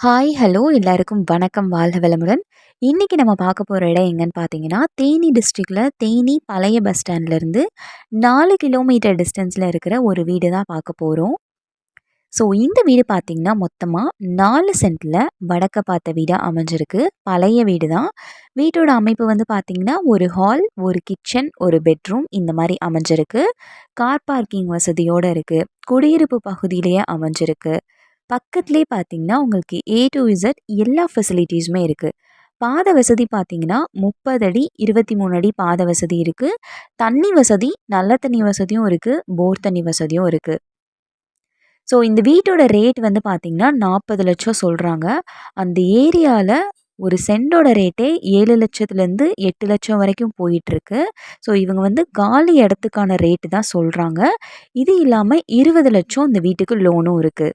Hi hello எல்லாருக்கும் வணக்கம். வாழ்க வளமுடன். இன்றைக்கி நம்ம பார்க்க போகிற இடம் எங்கன்னு பார்த்தீங்கன்னா தேனி டிஸ்ட்ரிக்டில் தேனி பழைய பஸ் ஸ்டாண்ட்லேருந்து நாலு கிலோமீட்டர் டிஸ்டன்ஸில் இருக்கிற ஒரு வீடு தான் பார்க்க போகிறோம் ஸோ இந்த வீடு பார்த்திங்கன்னா மொத்தமாக நாலு சென்ட்டில் வடக்க பார்த்த வீடாக அமைஞ்சிருக்கு. பழைய வீடு தான். வீட்டோட அமைப்பு வந்து பார்த்திங்கன்னா ஒரு ஹால் ஒரு கிச்சன் ஒரு பெட்ரூம் இந்த மாதிரி அமைஞ்சிருக்கு. கார் பார்க்கிங் வசதியோடு இருக்குது குடியிருப்பு பகுதியிலேயே அமைஞ்சிருக்கு. பக்கத்துலேயே பார்த்தீங்கன்னா உங்களுக்கு ஏ டு இசட் எல்லா ஃபெசிலிட்டிஸுமே இருக்குது பாத வசதி பார்த்தீங்கன்னா முப்பது அடி இருபத்தி மூணு அடி பாத வசதி இருக்குது தண்ணி வசதி நல்ல தண்ணி வசதியும் இருக்குது போர் தண்ணி வசதியும் இருக்குது ஸோ இந்த வீட்டோட ரேட் வந்து பார்த்திங்கன்னா நாற்பது லட்சம் சொல்கிறாங்க அந்த ஏரியாவில் ஒரு சென்டோட ரேட்டே ஏழு லட்சத்துலேருந்து எட்டு லட்சம் வரைக்கும் போயிட்டுருக்கு. ஸோ இவங்க வந்து காலி இடத்துக்கான ரேட்டு தான் சொல்கிறாங்க இது இல்லாமல் இருபது லட்சம் இந்த வீட்டுக்கு லோனும் இருக்குது